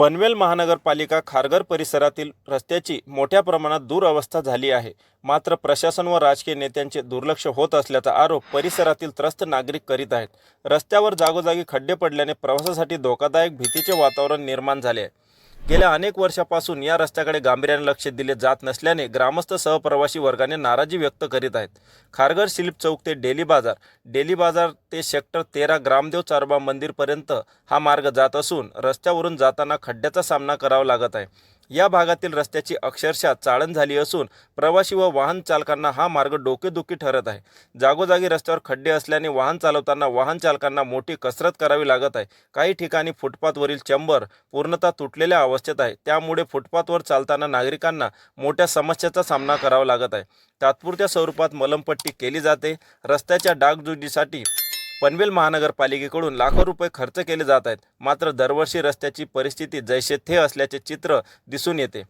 पनवेल महानगरपालिका खारघर परिसरातील रस्त्याची मोठ्या प्रमाणात दुरावस्था झाली आहे. मात्र प्रशासन व राजकीय नेत्यांचे दुर्लक्ष होत असल्याचा आरोप परिसरातील त्रस्त नागरिक करीत आहेत. रस्त्यावर जागोजागी खड्डे पडल्याने प्रवासासाठी धोकादायक भीतीचे वातावरण निर्माण झाले आहे. गेल्या अनेक वर्षापासून या रस्त्याकडे गांभीर्याने लक्ष दिले जात नसल्याने ग्रामस्थ सहप्रवासी वर्गाने नाराजी व्यक्त करीत आहेत. खारघर शिल्प चौक ते डेली बाजार डेली बाजार ते सेक्टर तेरा ग्रामदेव चारबा मंदिरपर्यंत हा मार्ग जात असून रस्त्यावरून जाताना खड्ड्याचा सामना करावा लागत आहे. या भागातील रस्त्याची अक्षरशः चाळण झाली असून प्रवासी व वाहन चालकांना हा मार्ग डोकेदुखी ठरत आहे. जागोजागी रस्त्यावर खड्डे असल्याने वाहन चालवताना वाहन चालकांना मोठी कसरत करावी लागत आहे. काही ठिकाणी फुटपाथवरील चंबर पूर्णतः तुटलेल्या अवस्थेत आहे. त्यामुळे फुटपाथवर चालताना नागरिकांना मोठ्या समस्येचा सामना करावा लागत आहे. तात्पुरत्या स्वरूपात मलमपट्टी केली जाते. रस्त्याच्या डागजुजीसाठी पनवेल महानगरपालिकेकडून लाखो रुपये खर्च केले जात आहेत. मात्र दरवर्षी रस्त्याची परिस्थिती जैसे थे असल्याचे चित्र दिसून येते.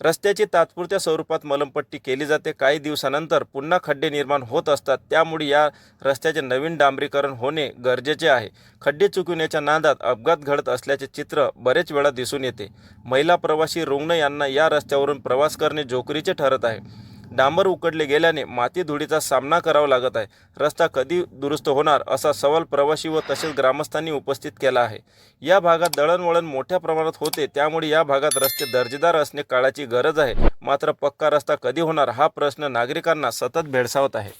रस्त्याची तात्पुरत्या स्वरूपात मलमपट्टी केली जाते. काही दिवसानंतर पुन्हा खड्डे निर्माण होत असतात. त्यामुळे या रस्त्याचे नवीन डांबरीकरण होणे गरजेचे आहे. खड्डे चुकविण्याच्या नादात अपघात घडत असल्याचे चित्र बरेच वेळा दिसून येते. महिला प्रवासी रुग्ण यांना या रस्त्यावरून प्रवास करणे जोकरीचे ठरत आहे. डांबर उकडले गेल्याने माती धुळीचा सामना करावा लागत आहे. रस्ता कधी दुरुस्त होणार असा सवाल प्रवासी व तसेच ग्रामस्थांनी उपस्थित केला आहे. या भागात दळणवळण मोठ्या प्रमाणात होते त्यामुळे या भागात रस्ते दर्जेदार असणे काळाची गरज आहे. मात्र पक्का रस्ता कधी होणार हा प्रश्न नागरिकांना सतत भेडसावत आहे.